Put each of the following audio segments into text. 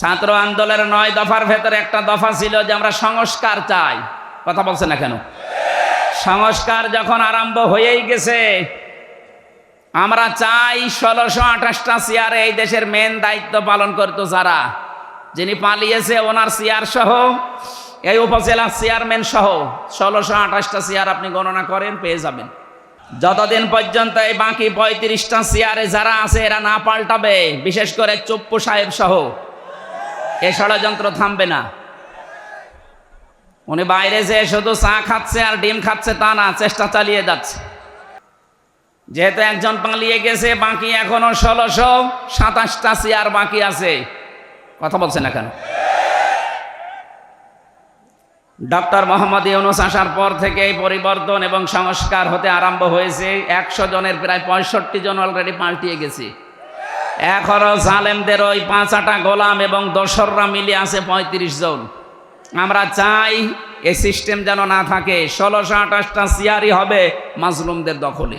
ছাত্র আন্দোলনের নয় দফার ভেতরে একটা দফা ছিল যে আমরা সংস্কার চাই। কথা বলছে না কেন? সংস্কার যখন আরম্ভ হয়েই গেছে, আমরা চাই ষোলোশো আঠাশটা চেয়ারে এই দেশের মেন দায়িত্ব পালন করতো যারা, যিনি পালিয়েছে ওনার চেয়ার সহ, এই উপজেলার চেয়ারম্যান সহ। ষোলোশো আঠাশটা চেয়ার আপনি গণনা করেন, পেয়ে যাবেন। যতদিন পর্যন্ত এই বাকি পঁয়ত্রিশটা চেয়ারে যারা আছে, এরা না পাল্টাবে, বিশেষ করে চুপ্পু সাহেব সহ। এ ষড়যন্ত্র থামবে না। উনি বাইরে যে শুধু চা খাচ্ছে আর ডিম খাচ্ছে তা না, চেষ্টা চালিয়ে যাচ্ছে। যেহেতু একজন পালিয়ে গেছে, বাকি এখনও ষোলোশো সাতাশটা চেয়ার বাকি আছে। কথা বলছে না কেন? ডক্টর মোহাম্মদ ইউনুস আসার পর থেকে এই পরিবর্তন এবং সংস্কার হতে আরম্ভ হয়েছে। একশো জনের প্রায় পঁয়ষট্টি জন অলরেডি পাল্টিয়ে গেছে। এখনও জালেমদের ওই পাঁচাটা গোলাম এবং দোসররা মিলে আছে পঁয়ত্রিশ জন। আমরা চাই এই সিস্টেম যেন না থাকে। ষোলোশো আঠাশটা চেয়ারই হবে মাজলুমদের দখলে।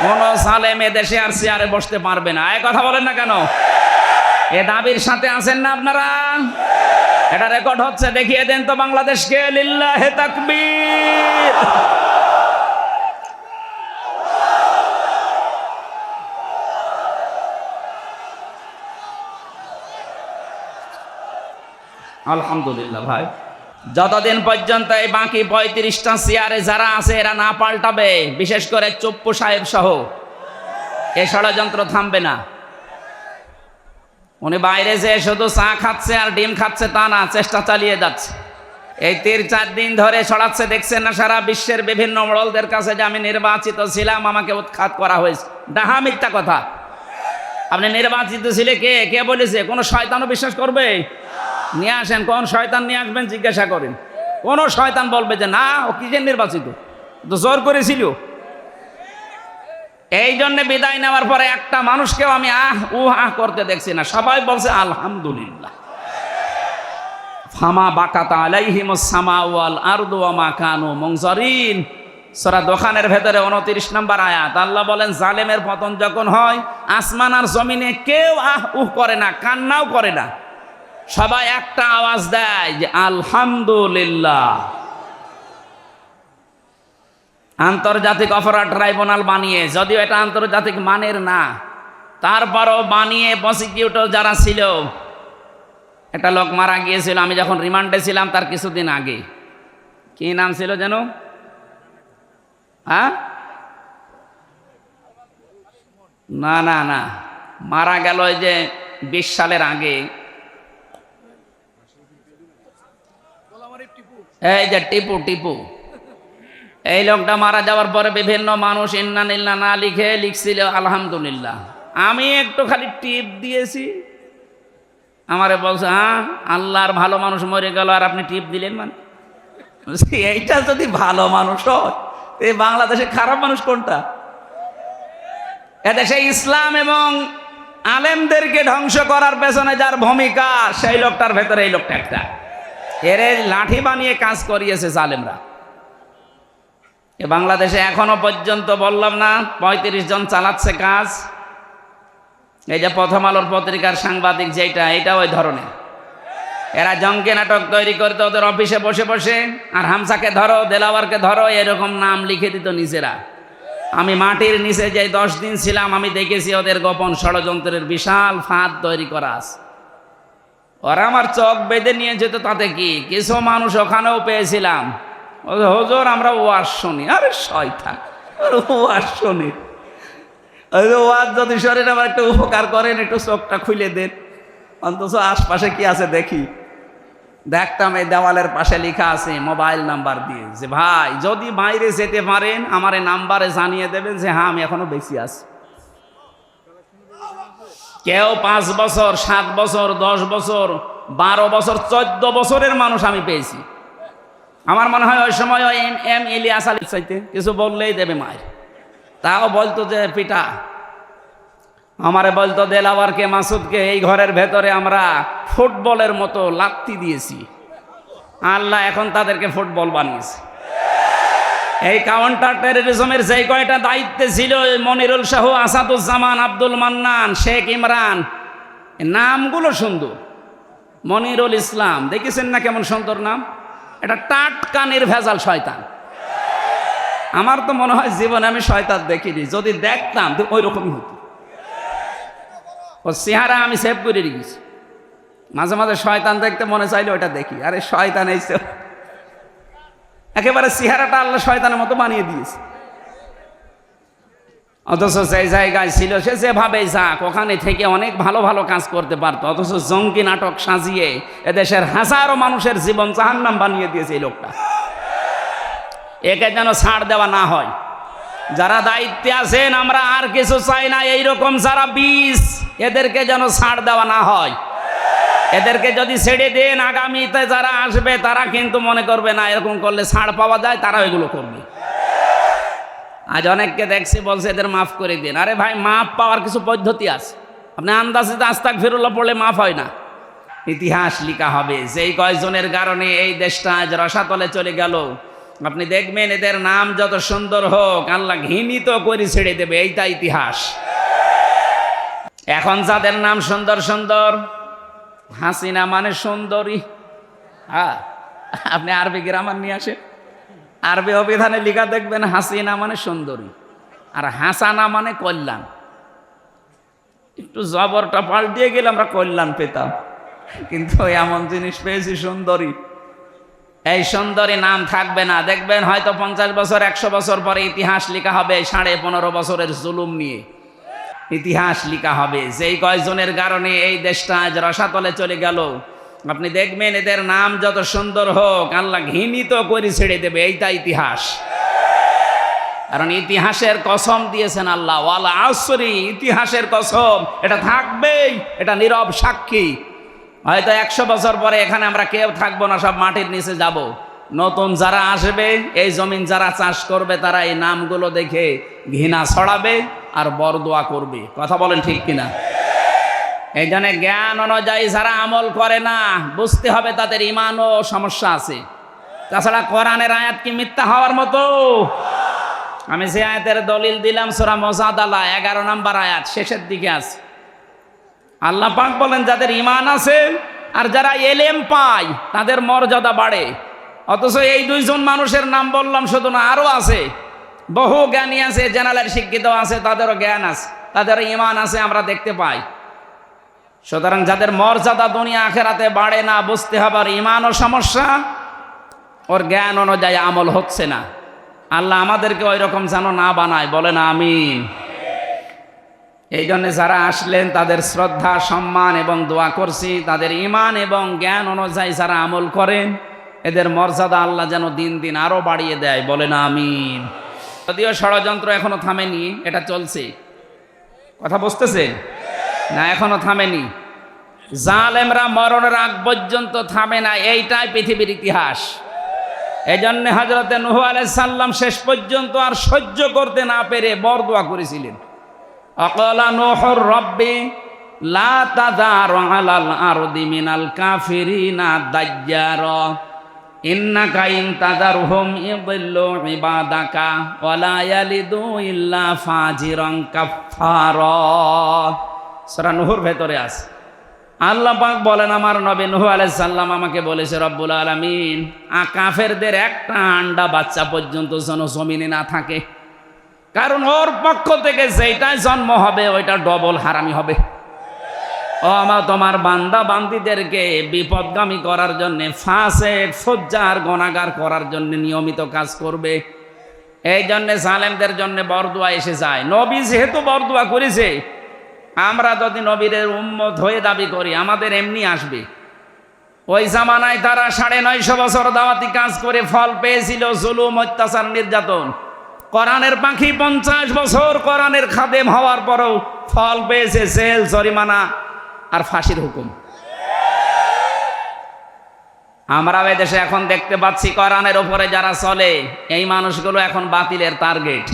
কোন সালেম দেশে আর চেয়ারে বসতে পারবে না। এ কথা বলেন না কেন? এ দাবির সাথে আছেন না আপনারা? এটা রেকর্ড হচ্ছে। দেখিয়ে দেন তো বাংলাদেশকে। লিল্লাহে তাকবীর। আলহামদুলিল্লাহ ভাই। যতদিন পর্যন্ত এই বাকি পঁয়ত্রিশটা চেয়ারে যারা আছে, এরা না পাল্টাবে, বিশেষ করে চুপ্পু সাহেব সহ। এ ষড়যন্ত্র থামবে না। উনি বাইরে যে শুধু চা খাচ্ছে আর ডিম খাচ্ছে তা না, চেষ্টা চালিয়ে যাচ্ছে। এই তিন চার দিন ধরে ছড়াচ্ছে, দেখছেন না সারা বিশ্বের বিভিন্ন মডলদের কাছে যে আমি নির্বাচিত ছিলাম, আমাকে উৎখাত করা হয়েছে। ডাহা মিথ্যা কথা। আপনি নির্বাচিত ছিলে কে? কে বলেছে? কোনো শয়তানও বিশ্বাস করবে? নিয়ে আসেন, কোন শয়তান নিয়ে আসবেন জিজ্ঞাসা করেন। কোন শয়তান বলবে যে, না, ও কিসের নির্বাচিত? তো জোর করেছিল। এই জন্য বিদায় নেওয়ার পরে একটা মানুষকেও আমি আহ উ আহ করতে দেখছি না। সবাই বলছে, আলহামদুলিল্লাহ। ফামা বাকাতা আলাইহিম সামা ওয়াল আরদু ওয়া কানু মুনজারিন। সূরা দোকানের ভেতরে 29 নম্বর আয়াত। আল্লাহ বলেন, জালেমের পতন যখন হয়, আসমান আর জমিনে কেউ আহ, উহ করে না, কান্নাও করে না। সবাই একটা আওয়াজ দেয় যে আলহামদুলিল্লাহ। আন্তর্জাতিক অপরাধ ট্রাইব্যুনাল বানিয়ে, যদিও এটা আন্তর্জাতিক মানের না, তারপরও বানিয়ে প্রসিকিউটর যারা ছিল, একটা লোক মারা গিয়েছিল, আমি যখন রিমান্ডে ছিলাম তার কিছুদিন আগে। কি নাম ছিল যেন? হ্যাঁ? না না না। মারা গেল ওই যে বিশ সালের আগে। এই যে টিপু টিপু। এই লোকটা মারা যাওয়ার পরে বিভিন্ন মানুষ ইন্না নিল্লা না লিখে লিখছিল, আলহামদুলিল্লাহ। আমি একটু খালি টিপ দিয়েছি। আমারে বলছে হ্যাঁ আল্লাহর ভালো মানুষ মরে গেল, আর আপনি টিপ দিলেন মানে? এইটা যদি ভালো মানুষ হয়, এই বাংলাদেশে খারাপ মানুষ কোনটা? এদেশে ইসলাম এবং আলেমদেরকে ধ্বংস করার পেছনে যার ভূমিকা, সেই লোকটার ভেতরে এই লোকটা একটা। এরে লাঠি বানিয়ে কাজ করিয়েছে জালেমরা। এ বাংলাদেশে এখনও পর্যন্ত বললাম না, পঁয়ত্রিশ জন চালাচ্ছে কাজ। এই যে প্রথম আলোর পত্রিকার সাংবাদিক যেটা এটা ওই ধরনের। এরা জঙ্গে নাটক তৈরি করতে ওদের অফিসে বসে বসে, আর হামসাকে ধরো, দেলাওয়ারকে ধরো, এরকম নাম লিখে দিত নিজেরা। আমি মাটির নিচে যে দশ দিন ছিলাম, আমি দেখেছি ওদের গোপন ষড়যন্ত্রের বিশাল ফাঁদ তৈরি করা আছে। ওরা আমার চোখ বেঁধে নিয়ে যেত তাতে কি? কিছু মানুষ ওখানেও পেয়েছিলাম। হুজুর, আমরা ওয়াজ শুনি। আরে, শয়তান ওয়াজ শুনি। ওই যে, ওয়াজ যদি শরীর আমার একটু উপকার করেন, একটু চোখটা খুলে দেন। অন্তত আশপাশে কি আছে দেখি। দেখতাম এই দেওয়ালের পাশে লেখা আছে, মোবাইল নাম্বার দিয়ে, যে, ভাই, যদি বাইরে যেতে পারেন, আমার নাম্বারে জানিয়ে দেবেন যে হ্যাঁ আমি এখনও বেশি আছি। কেউ পাঁচ বছর, সাত বছর, দশ বছর, বারো বছর, চোদ্দ বছরের মানুষ আমি পেয়েছি। আমার মনে হয় ওই সময় এম এম ইলিয়াস আলী চাইতে কিছু বললেই দেবে মায়ের। তাও বলতো যে, পিতা, আমারে বলতো দেলাওয়ারকে, মাসুদকে, এই ঘরের ভেতরে আমরা ফুটবলের মতো লাত্তি দিয়েছি। আল্লাহ এখন তাদেরকে ফুটবল বানিয়েছে। এই কাউন্টার টেরোরিজমের যে কয়টা দায়িত্বে ছিল মনিরুল শাহ, আসাদুজ্জামান, আব্দুল মান্নান, শেখ ইমরান নামগুলো সুন্দর মনিরুল ইসলাম, দেখেছেন না কেমন সুন্দর নাম? এটা টাটকা নির্ভেজাল শয়তান। আমার তো মনে হয় জীবনে আমি শয়তান দেখিনি, যদি দেখতাম তো ওই রকমই হতো। ও চেহারা আমি সেভ করে রেখেছি। মাঝে মাঝে শয়তান দেখতে মনে চাইলে ওটা দেখি, আরে শয়তান এই। একেবারে চেহারাটা আল্লাহ শয়তানের মতো বানিয়ে দিয়েছে। অথচ সেই জায়গায় ছিল সে যেভাবে যাক, ওখানে থেকে অনেক ভালো ভালো কাজ করতে পারতো। অথচ জঙ্গি নাটক সাজিয়ে এদেশের হাজারো মানুষের জীবন জাহান্নাম বানিয়ে দিয়েছে এই লোকটা। একে যেন ছাড় দেওয়া না হয়। যারা দায়িত্বে আছেন, আমরা আর কিছু চাই না, এইরকম যারা বিষ এদেরকে যেন ছাড় দেওয়া না হয়। এদেরকে যদি ছেড়ে দেন আগামীতে যারা আসবে, তারা কিন্তু মনে করবে না, এরকম করলে ছাড় পাওয়া যায়, তারা এগুলো করবে। আজ অনেককে দেখছি বলছে, এদের মাফ করে দিন। আরে ভাই, মাফ পাওয়ার কিছু পদ্ধতি আছে। আপনি আন্দাজে আস্তাক ফিরুল্লাহ পড়লে মাফ হয় না। ইতিহাস লিখা হবে, যেই কয়জনের কারণে এই দেশটা আজ রসাতলে চলে গেল, আপনি দেখবেন এদের নাম যত সুন্দর হোক, আল্লাহ ঘৃণিত করে ছেড়ে দেবে, এইটা ইতিহাস। এখন যাদের নাম সুন্দর সুন্দর হাসিনা মানে সুন্দরী। হ্যাঁ আপনি আরবি গ্রামার নিয়ে আসেন। আরবি অভিধানে লিখা দেখবেন হাসিনা মানে সুন্দরী আর হাসানা মানে কল্যাণ। একটু জবরটা পাল্টিয়ে গেলে আমরা কল্যাণ পেতাম। কিন্তু এমন জিনিস পেয়েছি সুন্দরী। এই সুন্দরী নাম থাকবে না। দেখবেন হয়তো পঞ্চাশ বছর, একশো বছর পরে ইতিহাস লেখা হবে, সাড়ে পনেরো বছরের জুলুম নিয়ে। ইতিহাস লিখা হবে। যেই কয়জনের কারণে এই দেশটা আজ রসাতলে চলে গেল, আপনি দেখবেন এদের নাম যত সুন্দর হোক, আল্লাহ ঘৃণিত করে ছেড়ে দেবে, এইটা ইতিহাস। কারণ ইতিহাসের কসম দিয়েছেন আল্লাহ, ওয়ালা আসরি, ইতিহাসের কসম, এটা থাকবেই, এটা নীরব সাক্ষী। হয়তো একশো বছর পরে এখানে আমরা কেউ থাকব না, সব মাটির নিচে যাব। নতুন যারা আসবে, এই জমিন যারা চাষ করবে, তারা এই নামগুলো দেখে ঘৃণা ছড়াবে আর বরদোয়া করবে। কথা বলেন ঠিক কিনা? এই জন্য জ্ঞান অনুযায়ী যারা আমল করে না, বুঝতে হবে তাদের ইমানও সমস্যা আছে। তাছাড়া কোরআনের আয়াত কি মিথ্যা হওয়ার মতো? আমি যে আয়াতের দলিল দিলাম, সোরা মজাদালা, এগারো নাম্বার আয়াত, শেষের দিকে আছে। আল্লাহ পাক বলেন, যাদের ইমান আছে আর যারা এলেম পায়, তাদের মর্যাদা বাড়ে। অথচ এই দুইজন মানুষের নাম বললাম, শুধু না, আরও আছে। বহু জ্ঞানী আছে, জেনারেল শিক্ষিত আছে, তাদেরও জ্ঞান আছে, তাদেরও ইমান আছে, আমরা দেখতে পাই। সুতরাং যাদের মর্যাদা দুনিয়া আখেরাতে বাড়ে না, বুঝতে হবে আর ইমানও সমস্যা, ওর জ্ঞান অনুযায়ী আমল হচ্ছে না। আল্লাহ আমাদেরকে ওই রকম যেন না বানায় বলে না আমি এই জন্যে যারা আসলেন, তাদের শ্রদ্ধা, সম্মান এবং দোয়া করছি, তাদের ইমান এবং জ্ঞান অনুযায়ী যারা আমল করেন এদের মর্যাদা আল্লাহ যেন দিন দিন আরও বাড়িয়ে দেয়। বলে না আমিন। যদিও ষড়যন্ত্র এখনও থামেনি, এটা চলছে। কথা বুঝতেছে? না, এখনও থামেনি। জালেমরা মরণের আগ পর্যন্ত থামে না, এইটাই পৃথিবীর ইতিহাস। এই জন্য হজরতে নুহ সাল্লাম শেষ পর্যন্ত আর সহ্য করতে না পেরে বরদোয়া করেছিলেন। অকলা নোহর রব্বি, লা তাদার আলাল আরদি মিনাল কাফিরিনা দাজ্জার। ইন্নাকা ইন তাদারহুম ইযিল্লু ইবাদাকা ওয়ালা ইয়ালিদু ইল্লা ভেতরে আছে। আল্লাহ বলেন, আমার নবী নূহ আলাইহিস আমাকে বলেছে, রব্বুল আলামিন, আ কাফেরদের একটা আন্ডা বাচ্চা পর্যন্ত যেন জমিনে না থাকে। কারণ ওর পক্ষ থেকে যেটাই জন্ম হবে, ওইটা ডবল হারামি হবে। ও আমার তোমার বান্দা বান্দিদেরকে বিপদগামী করার জন্য ফাঁসে সজ্জার গণাগার করার জন্য নিয়মিত কাজ করবে। এই জন্য সালেমদের জন্য বরদুয়া এসে যায়। নবী যেহেতু বরদুয়া করেছে, আমরা যদি নবীর উম্মত হয়ে দাবি করি, আমাদের এমনি আসবে। ওই জামানায় তারা সাড়ে নয়শো বছর দাওয়াতি কাজ করে ফল পেয়েছিল, জুলুম, অত্যাচার, নির্যাতন। কোরআনের পাখি পঞ্চাশ বছর কোরআনের খাদেম হওয়ার পরও ফল পেয়েছে জেল জরিমানা। আর ফাঁসির হুকুম। আমরা দেশে এখন দেখতে পাচ্ছি কোরআনের উপরে যারা চলে, এই মানুষগুলো এখন বাতিলের টার্গেট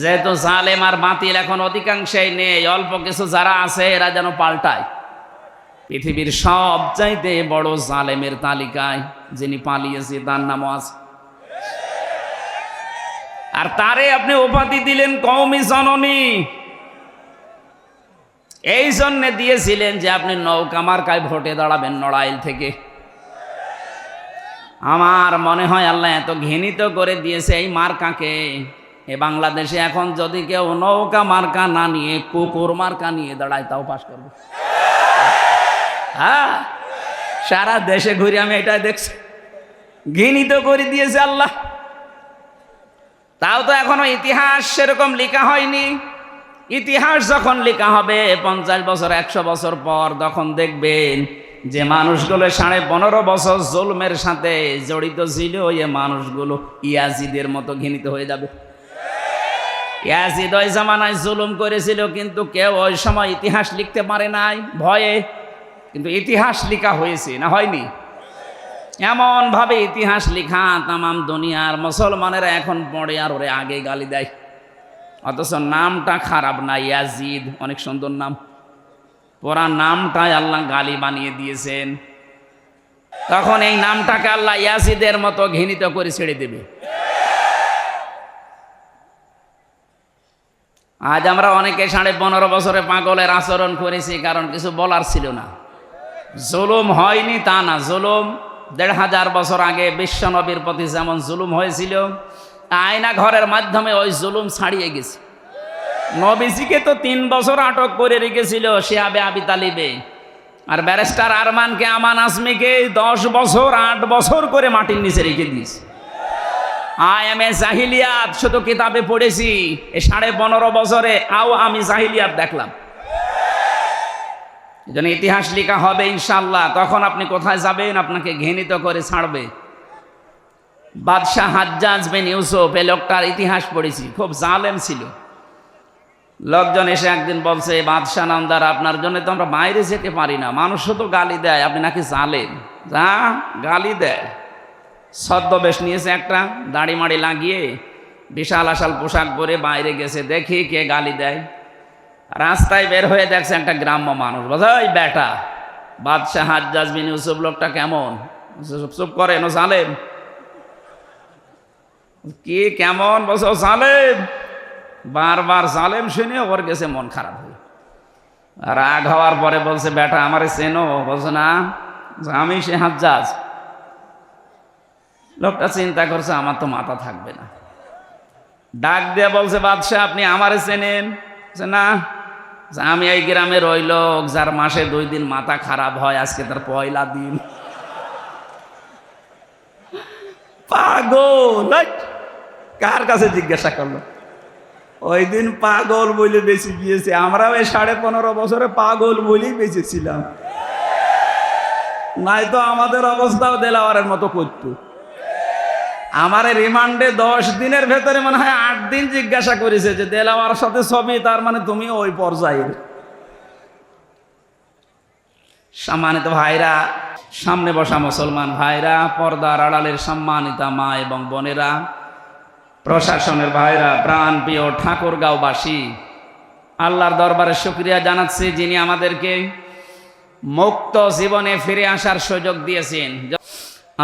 যেহেতু জালেম আর বাতিল এখন অধিকাংশেই নেই, অল্প কিছু যারা আছে এরা যেন পাল্টায়। পৃথিবীর সব চাইতে বড় জালেমের তালিকায় যিনি পালিয়েছে, তার নামও আছে। আর তারে আপনি উপাধি দিলেন কৌমি জননী। এই জন্যে দিয়েছিলেন যে আপনি নৌকা মার্কায় ভোটে দাঁড়াবেন নড়াইল থেকে। আমার মনে হয় আল্লাহ এত ঘৃণিত করে দিয়েছে এই মার্কাকে। এ বাংলাদেশে এখন যদি কেউ নৌকা মার্কা না নিয়ে, কুকুর মার্কা নিয়ে দাঁড়ায়, তাও পাশ করবে। হ্যাঁ সারা দেশে ঘুরে আমি এটাই দেখছি। ঘৃণিত করে দিয়েছে আল্লাহ। তাও তো এখনও ইতিহাস সেরকম লেখা হয়নি। ইতিহাস যখন লেখা হবে, পঞ্চাশ বছর, একশো বছর পর তখন দেখবেন যে মানুষগুলো সাড়ে পনেরো বছর জুলমের সাথে জড়িত ছিল, এ মানুষগুলো ইয়াজিদের মতো ঘৃণিত হয়ে যাবে। ইয়াজিদ ওই জামানায় জুলুম করেছিল, কিন্তু কেউ ওই সময় ইতিহাস লিখতে পারে নাই, ভয়ে। কিন্তু ইতিহাস লেখা হয়েছে, না হয়নি? এমন ভাবে ইতিহাস লেখা তামাম দুনিয়ার মুসলমানেরা এখন পড়ে আর ওরে আগে গালি দেয়। অথচ নামটা খারাপ না, ইয়াজিদ, অনেক সুন্দর নাম। পুরা নামটাই আল্লাহ গালি বানিয়ে দিয়েছেন। তখন এই নামটাকে আল্লাহ ইয়াজিদের মতো ঘৃণিত করে ছেড়ে দেবে। আজ আমরা অনেকে সাড়ে পনেরো বছরে পাগলের আচরণ করেছি, কারণ কিছু বলার ছিল না। জুলুম হয়নি তা না, জুলুম দেড় হাজার বছর আগে বিশ্বনবীর প্রতি যেমন জুলুম হয়েছিল আয়না ঘরের মাধ্যমে ওই জুলুম ছাড়িয়ে গেছে। নবীজিকে তো তিন বছর আটক করে রেখেছিল শিয়াবে আবি তালিবে। আর ব্যারিস্টার আরমানকে, আমান আসমিকে দশ বছর, আট বছর করে মাটির নিচে রেখে দিয়েছে। আই এম এ জাহিলিয়াত, শুধু কিতাবে পড়েছি। এ সাড়ে পনেরো বছরে আও আমি জাহিলিয়াত দেখলাম। যেন ইতিহাস লেখা হবে ইনশাল্লাহ তখন আপনি কোথায় যাবেন, আপনাকে ঘৃণিত করে ছাড়বে। বাদশাহ হাজ্জাজ বিন ইউসুফ এ লোকটার ইতিহাস পড়েছি, খুব জালেম ছিল। লোকজন এসে একদিন বলছে বাদশাহ নামদার, আপনার জন্য তো আমরা বাইরে যেতে পারি না, মানুষও তো গালি দেয়, আপনি নাকি জালেন যা, গালি দেয়। ছদ্মবেশ নিয়েছে একটা, দাড়ি মাড়ি লাগিয়ে বিশাল আশাল পোশাক পরে বাইরে গেছে, দেখি কে গালি দেয়। রাস্তায় বের হয়ে দেখছে একটা গ্রাম্য মানুষ বোঝাই বেটা, বাদশাহ হাজ্জাজ বিন ইউসুফ লোকটা কেমন? চুপ চুপ করে নো সালেম কি কেমন বসো সালেম বারবার সালেম শুনে ওর গেছে মন খারাপ হয়ে রাগ হওয়ার পরে বলছে, বেটা, আমারে চেনো। বলছে, না, আমি সে হাজ্জাজ। লোকটা চিন্তা করছে, আমার তো মাথা থাকবে না। ডাক দিয়ে বলছে, বাদশাহ, আপনি আমারে চেনেন? না, আমি এই গ্রামে ওই লোক, যার মাসে দুই দিন মাথা খারাপ হয়, আজকে তার পয়লা দিন। পাগল কার কাছে জিজ্ঞাসা করল? ওই দিন পাগল বলে বেঁচে গিয়েছে। আমরাও এই সাড়ে পনেরো বছরে পাগল বলেই বেঁচেছিলাম। নাই তো আমাদের অবস্থাও দেলাওয়ারের মতো করতো। আমার রিমান্ডে দশ দিনের ভেতরে মনে হয় আট দিন জিজ্ঞাসা করেছে যে দেলাওয়ার সাথে ছবি, তার মানে তুমি ওই পর্যায়ের। সম্মানিত ভাইরা, সামনে বসা মুসলমান ভাইরা, পর্দার আড়ালের সম্মানিতা মা এবং বোনেরা প্রশাসনের ভাইরা প্রাণ প্রিয় ঠাকুরগাঁওবাসী আল্লাহর দরবারে শুক্রিয়া জানাচ্ছি যিনি আমাদেরকে মুক্ত জীবনে ফিরে আসার সুযোগ দিয়েছেন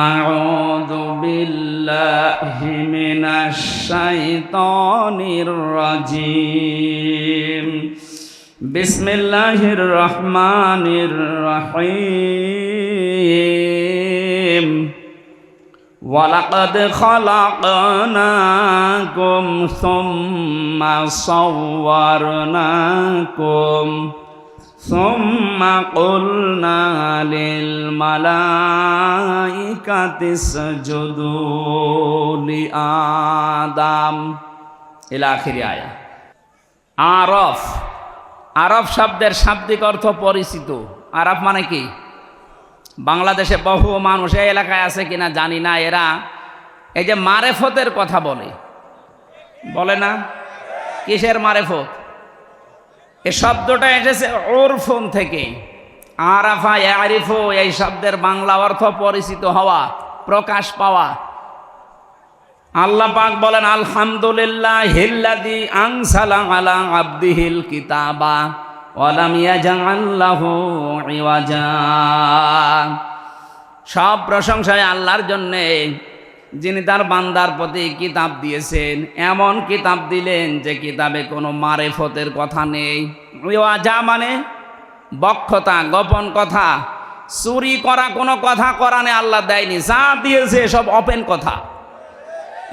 أعوذ بالله من الشيطان الرجيم بسم الله الرحمن الرحيم ولقد خلقناكم ثم صورناكم ثم قلنا للملائكة اسجدوا لآدم إلى آخر آية আরফ আরব শব্দের শাব্দিক অর্থ পরিচিত আরব মানে কি বাংলাদেশে বহু মানুষ এই এলাকায় আছে কিনা জানি না, এরা এই যে মারেফতের কথা বলে। বলে না? কিসের মারেফত? এ শব্দটা এসেছে ওরফোন থেকে। আরাফা আরিফো এই শব্দের বাংলা অর্থ পরিচিত হওয়া, প্রকাশ পাওয়া। আল্লাহ পাক বলেন আলহামদুলিল্লাহ হিল্লাদি আংসালা আলা আব্দিহিল কিতাবা। সব প্রশংসায় আল্লাহর জন্যে যিনি তার বান্দার প্রতি কিতাব দিয়েছেন, এমন কিতাব দিলেন যে কিতাবে কোনো মারেফতের কথা নেই। যা মানে বক্ষতা, গোপন কথা, চুরি করা কোনো কথা কোরআনে আল্লাহ দেয়নি, যা দিয়েছে সব ওপেন কথা।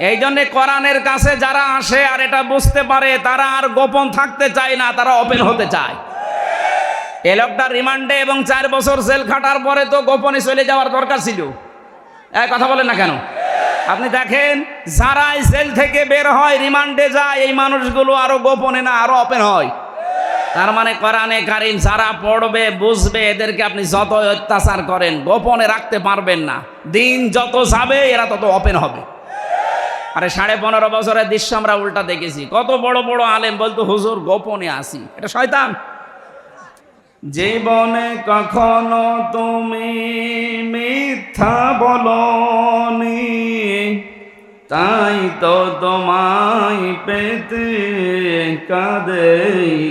এই জন্যে কোরআনের কাছে যারা আসে আর এটা বুঝতে পারে, তারা আর গোপন থাকতে চায় না, তারা ওপেন হতে চায়। এ লোকটা রিমান্ডে এবং চার বছর জেল খাটার পরে তো গোপনে চলে যাওয়ার দরকার ছিল। এক কথা বলেন না কেন? আপনি দেখেন, যারাই জেল থেকে বের হয়, রিমান্ডে যায়, এই মানুষগুলো আরও গোপনে না, আরও ওপেন হয়। তার মানে কোরআনে কারিম যারা পড়বে, বুঝবে, এদেরকে আপনি যত অত্যাচার করেন, গোপনে রাখতে পারবেন না। দিন যত যাবে, এরা তত ওপেন হবে। আরে সাড়ে পনেরো বছরের দৃশ্য আমরা উল্টা দেখেছি। কত বড় বড় আলেম বলতো, হুজুর, গোপনে আসি এটা শয়তান। জীবনে কখনো তুমি মিথ্যা বলনি। তাই তো তোমায় পেতে কাঁদে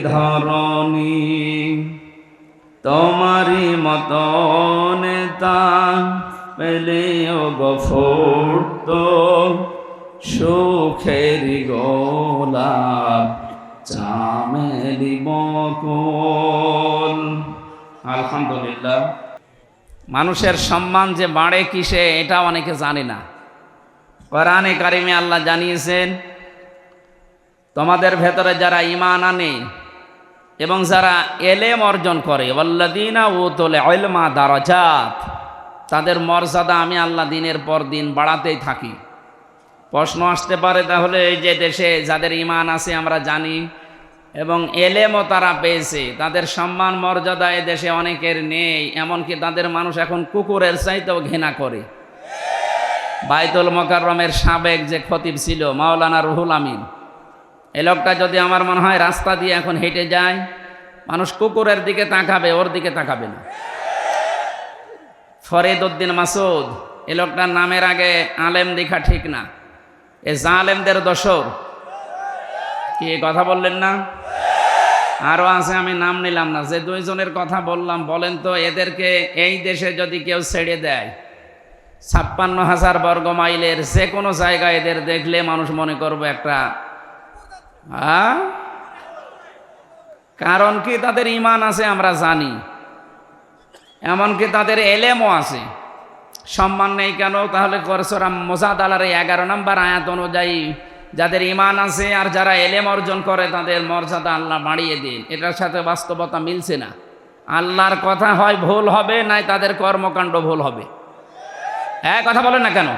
ধরনি। তোমারই মত নেতা পেলে পেলেও গফুর্ত সুখের গোলাপ আলহামদুলিল্লাহ। মানুষের সম্মান যে বাড়ে কিসে, এটা অনেকে জানে না। কোরআনে কারিমে আল্লাহ জানিয়েছেন, তোমাদের ভেতরে যারা ইমান আনে এবং যারা এলেম অর্জন করে ওল্লাদিনা ও তোলে অলমা দারাজাত, তাদের মর্যাদা আমি আল্লাহ দিনের পর দিন বাড়াতেই থাকি। প্রশ্ন আসতে পারে তাহলে এই যে দেশে যাদের ইমান আছে আমরা জানি এবং এলেমও তারা পেয়েছে। তাদের সম্মান, মর্যাদা এ দেশে অনেকের নেই, এমনকি তাদের মানুষ এখন কুকুরের চাইতেও ঘৃণা করে। বাইতুল মকাররমের সাবেক যে খতিব ছিল, মাওলানা রুহুল আমিন, এ লোকটা যদি আমার মনে হয় রাস্তা দিয়ে এখন হেঁটে যায়, মানুষ কুকুরের দিকে তাকাবে, ওর দিকে তাকাবে না। ফরিদ উদ্দিন মাসুদ, এ লোকটার নামের আগে আলেম দেখা ঠিক না। এ জালেমদের দোসর কি কথা বললেন না? আরও আছে, আমি নাম নিলাম না। যে দুইজনের কথা বললাম, বলেন তো, এদেরকে এই দেশে যদি কেউ ছেড়ে দেয়, ছাপ্পান্ন হাজার বর্গ মাইলের যে কোনো জায়গায় এদের দেখলে মানুষ মনে করবে একটা কারণ কি তাদের ইমান আছে আমরা জানি, এমনকি তাদের এলেমও আছে। সম্মান নেই কেন? তাহলে করসরাম মোজাদ আলার এই এগারো নম্বর আয়াত অনুযায়ী যাদের ইমান আছে আর যারা এলেম অর্জন করে, তাদের মর্যাদা আল্লাহ বাড়িয়ে দিন। এটার সাথে বাস্তবতা মিলছে না। আল্লাহর কথা হয় ভুল হবে, নাই তাদের কর্মকাণ্ড ভুল হবে। হ্যাঁ কথা বলেন না কেন?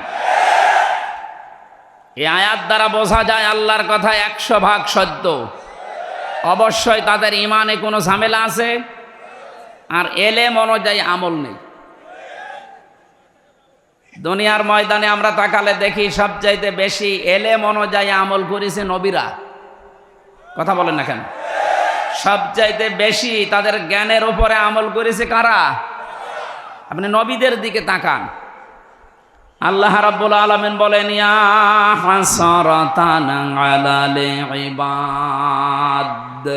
এই আয়াত দ্বারা বোঝা যায় আল্লাহর কথা একশো ভাগ সত্য। অবশ্যই তাদের ইমানে কোনো ঝামেলা আছে, আর এলেম অনুযায়ী আমল নেই। দুনিয়ার ময়দানে আমরা তাকালে দেখি সবচাইতে বেশি এলে অনুযায়ী আমল করেছে নবীরা। কথা বলেন না কেন? সবচাইতে বেশি তাদের জ্ঞানের উপরে আমল করেছে কারা? আপনি নবীদের দিকে তাকান। আল্লাহ রাব্বুল আলামিন বলেন, ইয়া হাসরাতান আলাল ইবাদ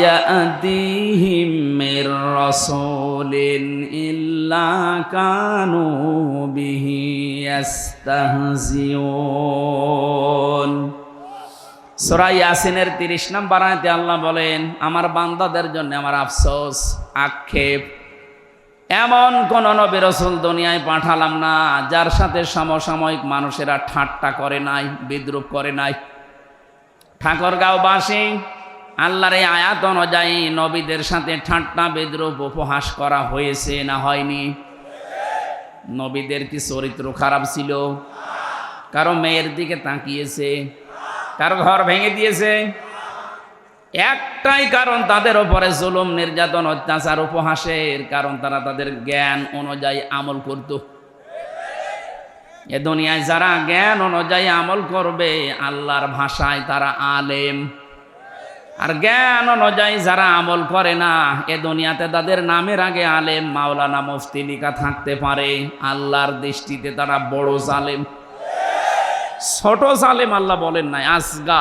ইয়াতিহিম মির রাসূলিন ইল্লা কানু বিহি ইস্তাহজিউন সূরা ইয়াসিনের 30 নম্বর আয়াতে আল্লাহ বলেন, আমার বান্দাদের জন্য আমার আফসোস, আক্ষেপ, এমন কোন নবী রসুল দুনিয়ায় পাঠালাম না, যার সাথে সমসাময়িক মানুষেরা ঠাট্টা করে নাই, বিদ্রুপ করে নাই। ঠাকুরগাঁওবাসী আল্লাহর এই আয়াত অনুযায়ী নবীদের সাথে ঠাট্টা বিদ্রুপ উপহাস করা হয়েছে না হয়নি? নবীদের কি চরিত্র খারাপ ছিল? কারও মেয়ের দিকে তাকিয়েছে? কারও ঘর ভেঙে দিয়েছে? একটাই কারণ তাদের ওপরে জুলুম, নির্যাতন, অত্যাচার, উপহাসের কারণ তারা তাদের জ্ঞান অনুযায়ী আমল করত। এ দুনিয়ায় যারা জ্ঞান অনুযায়ী আমল করবে, আল্লাহর ভাষায় তারা আলেম। আর জ্ঞান অনুযায়ী যারা আমল করে না, এ দুনিয়াতে তাদের নামের আগে আলেম মাওলানা মুফতি লিখা থাকতে পারে। আল্লাহর দৃষ্টিতে তারা বড় জালেম। ছোট জালেম আল্লাহ বলেন নাই আসগা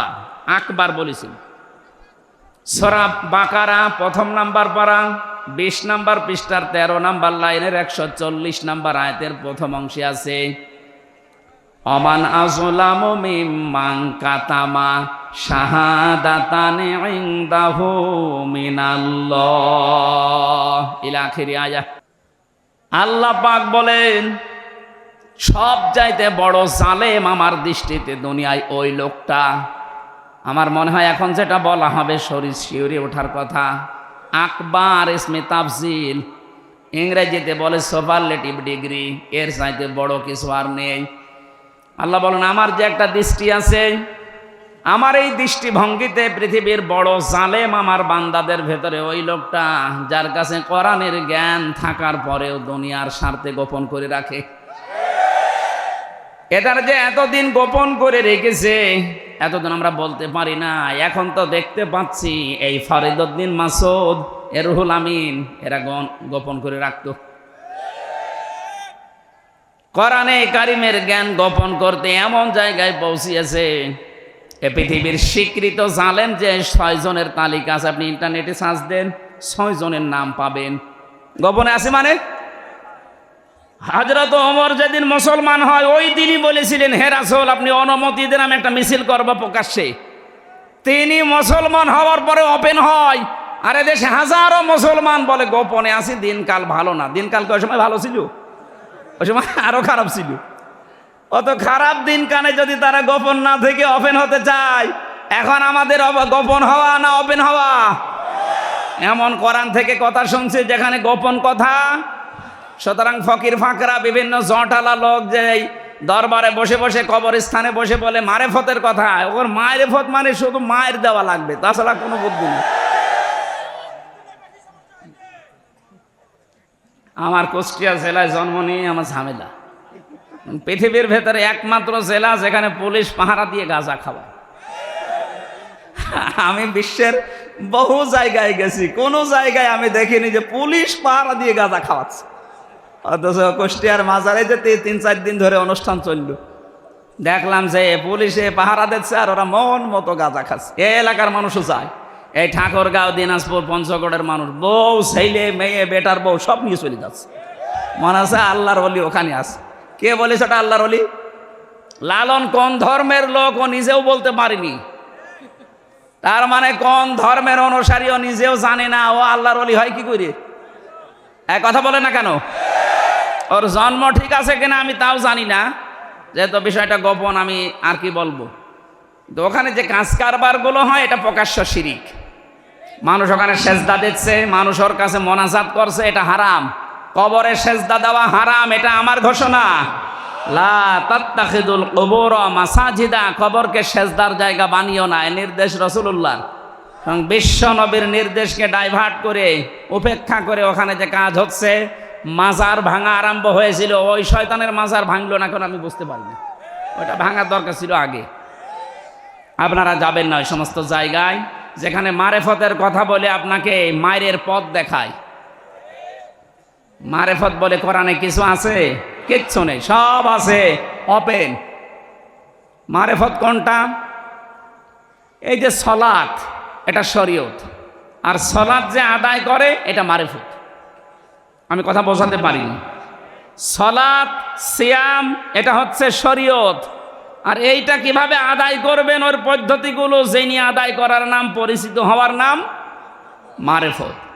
আকবার বলেছেন। সরা বাকারা, প্রথম নাম্বার পারা, বিশ নাম্বার পৃষ্ঠার তেরো নাম্বার লাইনের একশো চল্লিশ নাম্বার আয়তের প্রথম অংশে আছে, অমান আজলাম মিম্মান কাতামা। শাহাদাতানে ইনদাহু মিনাল্লাহ। ইলা আখিরি আয়া আল্লাহ পাক বলেন, সব চাইতে বড় জালেম আমার দৃষ্টিতে দুনিয়ায় ওই লোকটা। আমার মনে হয় এখন যেটা বলা হবে শরীর শিউরে ওঠার কথা। আকবার ইসমে তাফজিল ইংরেজিতে বলে সুপারলেটিভ ডিগ্রি। এর চাইতে বড় কিছু আর নেই। আল্লাহ বলেন, আমার যে একটা দৃষ্টি আছে আমার এই দৃষ্টিভঙ্গিতে পৃথিবীর বড় জালেম আমার বান্দাদের ভেতরে ওই লোকটা, যার কাছে কোরআনের জ্ঞান থাকার পরেও দুনিয়ার স্বার্থে গোপন করে রাখে। এটার যে এতদিন গোপন করে রেখেছে, এতদিন আমরা বলতে পারি না। এখন তো দেখতে পাচ্ছি এই ফরিদুদ্দিন মাসুদ, এ রুহুল আমিন, এরা গোপন করে রাখতো। কোরআনে কারিমের জ্ঞান গোপন করতে এমন জায়গায় পৌঁছিয়েছে এ পৃথিবীর স্বীকৃত জালেম যে ছয় জনের তালিকা আছে, আপনি ইন্টারনেটে সার্চ দেন ছয় জনের নাম পাবেন। গোপনে আছে মানে? হাজরত ওমর যেদিন মুসলমান হয়, ওই দিনই বলেছিলেন, হে রাসূল, আপনি অনুমতি দেন, আমি একটা মিছিল করব প্রকাশ্যে। তিনি মুসলমান হওয়ার পরে ওপেন হয়। আর দেশে হাজারো মুসলমান বলে, গোপনে আছি, দিনকাল ভালো না। দিনকাল ওই সময় ভালো ছিল? ওই সময় আরও খারাপ ছিল। অত খারাপ দিন কানে যদি তারা গোপন না থেকে ওপেন হতে চায়, এখন আমাদের গোপন হওয়া না ওপেন হওয়া? এমন কোরআন থেকে কথা শুনছি যেখানে গোপন কথা, সুতরাং ফকির ফাঁকরা, বিভিন্ন জটালা লোক যে দরবারে বসে বসে, কবরস্থানে বসে বলে মারেফতের কথা। ওর মায়েরফত মানে শুধু মায়ের দেওয়া লাগবে, তাছাড়া কোনো বুদ্ধি নেই। আমার কুষ্টিয়া জেলায় জন্ম নিয়ে আমার ঝামেলা। পৃথিবীর ভেতরে একমাত্র জেলা যেখানে পুলিশ পাহারা দিয়ে গাঁজা খাওয়ায় আমি বিশ্বের বহু জায়গায় গেছি, কোনো জায়গায় আমি দেখিনি যে পুলিশ পাহারা দিয়ে গাঁজা খাওয়াচ্ছে। অথচ কুষ্টিয়ার মাজারে যে তিন চার দিন ধরে অনুষ্ঠান চলল। দেখলাম যে পুলিশে পাহারা দিচ্ছে আর ওরা মন মতো গাঁজা খাচ্ছে। এই এলাকার মানুষও চায় এই ঠাকুরগাঁও, দিনাজপুর, পঞ্চগড়ের মানুষ, বউ, ছেলে, মেয়ে, বেটার বউ, সব নিয়ে চলে যাচ্ছে। মনে আছে আল্লাহর অলি ওখানে আছে। কে বলেছে ওটা আল্লাহর অলি লালন কোন ধর্মের লোক ও নিজেও বলতে পারিনি। তার মানে কোন ধর্মের অনুসারী ও নিজেও জানে না, ও আল্লাহর অলি হয় কি করে? এক কথা বলে না কেন? ওর জন্ম ঠিক আছে কিনা আমি তাও জানি না, যেহেতু বিষয়টা গোপন আমি আর কি বলব। তো ওখানে যে কাজ কারবারগুলো হয়, এটা প্রকাশ্য শিরিক। মানুষ ওখানে সেজদা দিচ্ছে, মানুষ ওর কাছে মনাজাত করছে, এটা হারাম। কবরে সেজদা দেওয়া হারাম, এটা আমার ঘোষণা। লা তাত্তাখিদুল কবর মাসাজিদা, কবরকে সেজদার জায়গা বানিও না, এ নির্দেশ রসুল্লাহ এবং বিশ্ব নবীর নির্দেশকে ডাইভার্ট করে, উপেক্ষা করে ওখানে যে কাজ হচ্ছে, মাজার ভাঙা আরম্ভ হয়েছিল, ওই শয়তানের মাজার ভাঙলো না, এখন আমি বুঝতে পারি না। ওইটা ভাঙার দরকার ছিল আগে। আপনারা যাবেন না ওই সমস্ত জায়গায়, যেখানে মারেফতের কথা বলে আপনাকে মায়ের পথ দেখায়। মারেফত বলে কোরআনে কিছু আছে? কিচ্ছু নেই, সব আছে। ওপেন মারেফত কোনটা? এই যে সলাৎ, এটা শরীয়ত। আর সলাৎ যে আদায় করে, এটা মারেফত। আমি কথা বোঝাতে পারিনি সলাৎ, সিয়াম, এটা হচ্ছে শরীয়ত। আর এইটা কীভাবে আদায় করবেন ওর পদ্ধতিগুলো জেনে আদায় করার নাম, পরিচিত হওয়ার নাম, মারেফত।